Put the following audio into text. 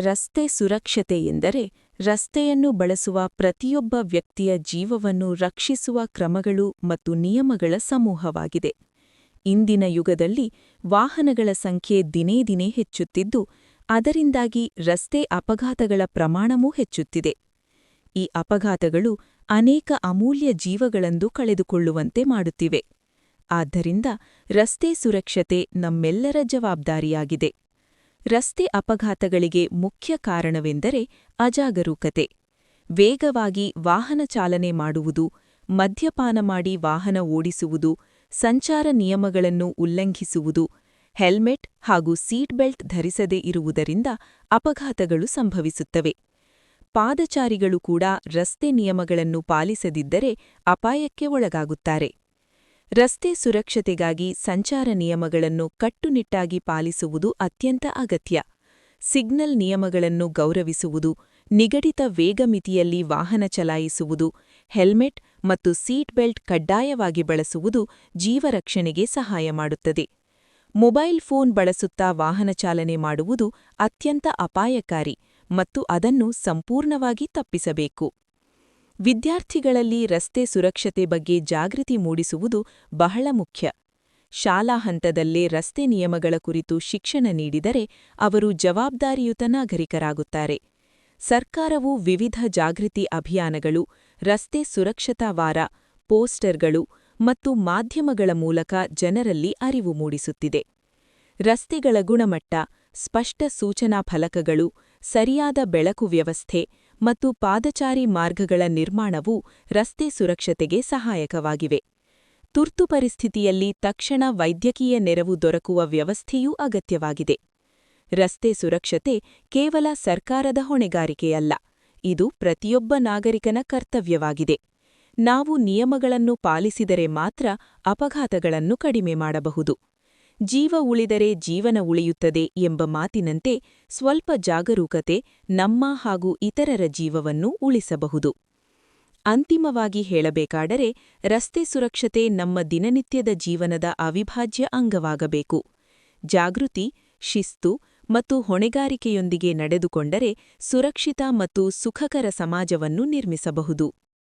ರಸ್ತೆ ಸುರಕ್ಷತೆ ಎಂದರೆ ರಸ್ತೆಯನ್ನು ಬಳಸುವ ಪ್ರತಿಯೊಬ್ಬ ವ್ಯಕ್ತಿಯ ಜೀವವನ್ನು ರಕ್ಷಿಸುವ ಕ್ರಮಗಳು ಮತ್ತು ನಿಯಮಗಳ ಸಮೂಹವಾಗಿದೆ. ಇಂದಿನ ಯುಗದಲ್ಲಿ ವಾಹನಗಳ ಸಂಖ್ಯೆ ದಿನೇ ದಿನೇ ಹೆಚ್ಚುತ್ತಿದ್ದು, ಅದರಿಂದಾಗಿ ರಸ್ತೆ ಅಪಘಾತಗಳ ಪ್ರಮಾಣವೂ ಹೆಚ್ಚುತ್ತಿದೆ. ಈ ಅಪಘಾತಗಳು ಅನೇಕ ಅಮೂಲ್ಯ ಜೀವಗಳಂದು ಕಳೆದುಕೊಳ್ಳುವಂತೆ ಮಾಡುತ್ತಿವೆ. ಆದ್ದರಿಂದ ರಸ್ತೆ ಸುರಕ್ಷತೆ ನಮ್ಮೆಲ್ಲರ ಜವಾಬ್ದಾರಿಯಾಗಿದೆ. ರಸ್ತೆ ಅಪಘಾತಗಳಿಗೆ ಮುಖ್ಯ ಕಾರಣವೆಂದರೆ ಅಜಾಗರೂಕತೆ. ವೇಗವಾಗಿ ವಾಹನ ಚಾಲನೆ ಮಾಡುವುದು, ಮದ್ಯಪಾನ ಮಾಡಿ ವಾಹನ ಓಡಿಸುವುದು, ಸಂಚಾರ ನಿಯಮಗಳನ್ನು ಉಲ್ಲಂಘಿಸುವುದು, ಹೆಲ್ಮೆಟ್ ಹಾಗೂ ಸೀಟ್ ಬೆಲ್ಟ್ ಧರಿಸದೇ ಇರುವುದರಿಂದ ಅಪಘಾತಗಳು ಸಂಭವಿಸುತ್ತವೆ. ಪಾದಚಾರಿಗಳು ಕೂಡ ರಸ್ತೆ ನಿಯಮಗಳನ್ನು ಪಾಲಿಸದಿದ್ದರೆ ಅಪಾಯಕ್ಕೆ ಒಳಗಾಗುತ್ತಾರೆ. ರಸ್ತೆ ಸುರಕ್ಷತೆಗಾಗಿ ಸಂಚಾರ ನಿಯಮಗಳನ್ನು ಕಟ್ಟುನಿಟ್ಟಾಗಿ ಪಾಲಿಸುವುದು ಅತ್ಯಂತ ಅಗತ್ಯ. ಸಿಗ್ನಲ್ ನಿಯಮಗಳನ್ನು ಗೌರವಿಸುವುದು ನಿಗದಿತ ವೇಗಮಿತಿಯಲ್ಲಿ ವಾಹನ ಚಲಾಯಿಸುವುದು, ಹೆಲ್ಮೆಟ್ ಮತ್ತು ಸೀಟ್ ಬೆಲ್ಟ್ ಕಡ್ಡಾಯವಾಗಿ ಬಳಸುವುದು ಜೀವರಕ್ಷಣೆಗೆ ಸಹಾಯ ಮಾಡುತ್ತದೆ. ಮೊಬೈಲ್ ಫೋನ್ ಬಳಸುತ್ತಾ ವಾಹನ ಚಾಲನೆ ಮಾಡುವುದು ಅತ್ಯಂತ ಅಪಾಯಕಾರಿ ಮತ್ತು ಅದನ್ನು ಸಂಪೂರ್ಣವಾಗಿ ತಪ್ಪಿಸಬೇಕು. ವಿದ್ಯಾರ್ಥಿಗಳಲ್ಲಿ ರಸ್ತೆ ಸುರಕ್ಷತೆ ಬಗ್ಗೆ ಜಾಗೃತಿ ಮೂಡಿಸುವುದು ಬಹಳ ಮುಖ್ಯ. ಶಾಲಾ ಹಂತದಲ್ಲೇ ರಸ್ತೆ ನಿಯಮಗಳ ಕುರಿತು ಶಿಕ್ಷಣ ನೀಡಿದರೆ ಅವರು ಜವಾಬ್ದಾರಿಯುತ ನಾಗರಿಕರಾಗುತ್ತಾರೆ. ಸರ್ಕಾರವು ವಿವಿಧ ಜಾಗೃತಿ ಅಭಿಯಾನಗಳು, ರಸ್ತೆ ಸುರಕ್ಷತಾ ವಾರ, ಪೋಸ್ಟರ್ಗಳು ಮತ್ತು ಮಾಧ್ಯಮಗಳ ಮೂಲಕ ಜನರಲ್ಲಿ ಅರಿವು ಮೂಡಿಸುತ್ತಿದೆ. ರಸ್ತೆಗಳ ಗುಣಮಟ್ಟ, ಸ್ಪಷ್ಟ ಸೂಚನಾ ಫಲಕಗಳು, ಸರಿಯಾದ ಬೆಳಕು ವ್ಯವಸ್ಥೆ ಮತ್ತು ಪಾದಚಾರಿ ಮಾರ್ಗಗಳ ನಿರ್ಮಾಣವು ರಸ್ತೆ ಸುರಕ್ಷತೆಗೆ ಸಹಾಯಕವಾಗಿವೆ. ತುರ್ತು ಪರಿಸ್ಥಿತಿಯಲ್ಲಿ ತಕ್ಷಣ ವೈದ್ಯಕೀಯ ನೆರವು ದೊರಕುವ ವ್ಯವಸ್ಥೆಯೂ ಅಗತ್ಯವಾಗಿದೆ. ರಸ್ತೆ ಸುರಕ್ಷತೆ ಕೇವಲ ಸರ್ಕಾರದ ಹೊಣೆಗಾರಿಕೆಯಲ್ಲ, ಇದು ಪ್ರತಿಯೊಬ್ಬ ನಾಗರಿಕನ ಕರ್ತವ್ಯವಾಗಿದೆ. ನಾವು ನಿಯಮಗಳನ್ನು ಪಾಲಿಸಿದರೆ ಮಾತ್ರ ಅಪಘಾತಗಳನ್ನು ಕಡಿಮೆ ಮಾಡಬಹುದು. ಜೀವ ಉಳಿದರೆ ಜೀವನ ಉಳಿಯುತ್ತದೆ ಎಂಬ ಮಾತಿನಂತೆ ಸ್ವಲ್ಪ ಜಾಗರೂಕತೆ ನಮ್ಮ ಹಾಗೂ ಇತರರ ಜೀವವನ್ನು ಉಳಿಸಬಹುದು. ಅಂತಿಮವಾಗಿ ಹೇಳಬೇಕಾದರೆ ರಸ್ತೆ ಸುರಕ್ಷತೆ ನಮ್ಮ ದಿನನಿತ್ಯದ ಜೀವನದ ಅವಿಭಾಜ್ಯ ಅಂಗವಾಗಬೇಕು. ಜಾಗೃತಿ, ಶಿಸ್ತು ಮತ್ತು ಹೊಣೆಗಾರಿಕೆಯೊಂದಿಗೆ ನಡೆದುಕೊಂಡರೆ ಸುರಕ್ಷಿತ ಮತ್ತು ಸುಖಕರ ಸಮಾಜವನ್ನು ನಿರ್ಮಿಸಬಹುದು.